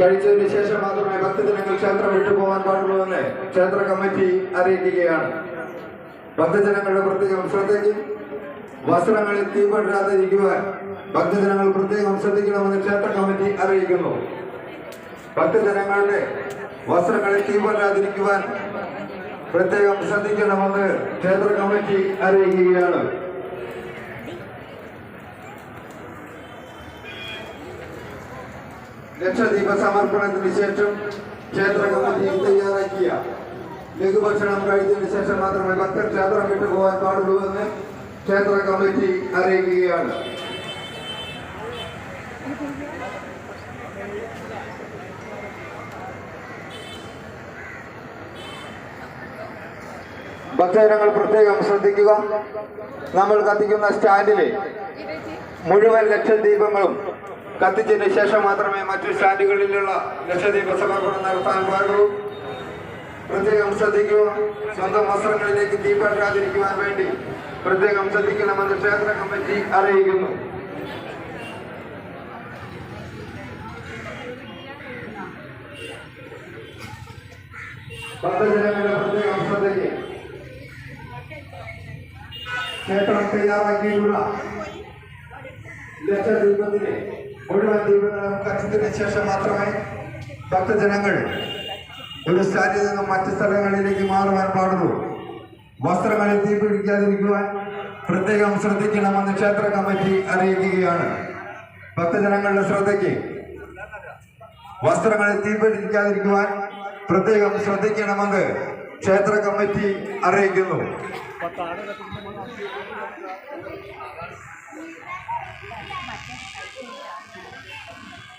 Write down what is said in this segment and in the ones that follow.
കഴിച്ചതിന് ശേഷം മാത്രമേ ഭക്തജനങ്ങൾ ക്ഷേത്രം വിട്ടുപോകാൻ പാടുള്ളൂ എന്ന് ക്ഷേത്ര കമ്മിറ്റി അറിയിക്കുകയാണ്. ഭക്തജനങ്ങളുടെ പ്രത്യേകം ശ്രദ്ധയ്ക്കും വസ്ത്രങ്ങളിൽ തീപെടാതിരിക്കുവാൻ ഭക്തജനങ്ങൾ പ്രത്യേകം ശ്രദ്ധിക്കണമെന്ന് ക്ഷേത്ര കമ്മിറ്റി അറിയിക്കുന്നു. ഭക്തജനങ്ങളുടെ വസ്ത്രങ്ങളിൽ തീപ്പെടാതിരിക്കുവാൻ പ്രത്യേകം ശ്രദ്ധിക്കണമെന്ന് ക്ഷേത്ര കമ്മിറ്റി അറിയിക്കുകയാണ്. ലക്ഷദീപ സമർപ്പണത്തിന് ശേഷം ക്ഷേത്ര കമ്മിറ്റി തയ്യാറാക്കിയ ലഘുഭക്ഷണം കഴിച്ചതിന് ശേഷം മാത്രമേ ഭക്തർ ക്ഷേത്രം വിട്ടു പോകാൻ പാടുള്ളൂ എന്ന് ക്ഷേത്ര കമ്മിറ്റി അറിയിക്കുകയാണ്. ഭക്തജനങ്ങൾ പ്രത്യേകം ശ്രദ്ധിക്കുക. നമ്മൾ കത്തിക്കുന്ന സ്റ്റാൻഡിലെ മുഴുവൻ ലക്ഷദീപങ്ങളും കത്തിച്ചതിന് ശേഷം മാത്രമേ മറ്റു സ്റ്റാൻഡുകളിലുള്ള ലക്ഷദീപ സമർപ്പണം നടത്താൻ പാടുള്ളൂ. പ്രത്യേകം ശ്രദ്ധിക്കുക. സ്വന്തം വസ്ത്രങ്ങളിലേക്ക് തീപറ്റാതിരിക്കുവാൻ വേണ്ടി പ്രത്യേകം ശ്രദ്ധിക്കണമെന്ന് ക്ഷേത്ര കമ്മിറ്റി അറിയിക്കുന്നു. ഭക്തജനങ്ങളുടെ പ്രത്യേകം ശ്രദ്ധയ്ക്ക് ക്ഷേത്രം തയ്യാറാക്കിയിട്ടുള്ള ലക്ഷദീപത്തിലെ മുഴുവൻ കത്തിച്ചതിന് ശേഷം മാത്രമേ ഭക്തജനങ്ങൾ ഒരു സ്ഥലത്ത് നിന്നും മറ്റു സ്ഥലങ്ങളിലേക്ക് മാറുവാൻ പാടുള്ളൂ. വസ്ത്രങ്ങളിൽ തീ പിടിക്കാതിരിക്കുവാൻ പ്രത്യേകം ശ്രദ്ധിക്കണമെന്ന് ക്ഷേത്ര കമ്മിറ്റി അറിയിക്കുകയാണ്. ഭക്തജനങ്ങളുടെ ശ്രദ്ധയ്ക്ക് വസ്ത്രങ്ങളിൽ തീ പിടിക്കാതിരിക്കുവാൻ പ്രത്യേകം ശ്രദ്ധിക്കണമെന്ന് ക്ഷേത്ര കമ്മിറ്റി അറിയിക്കുന്നു.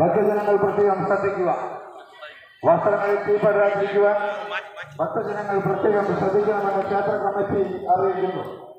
ഭക്തജനങ്ങൾ പ്രത്യേകം ശ്രദ്ധിക്കുക. വസ്ത്രങ്ങളിൽ തീപ്പെടാതിരിക്കുവാൻ ഭക്തജനങ്ങൾ പ്രത്യേകം ശ്രദ്ധിക്കണമെന്ന് ക്ഷേത്ര കമ്മിറ്റി അറിയിക്കുന്നു.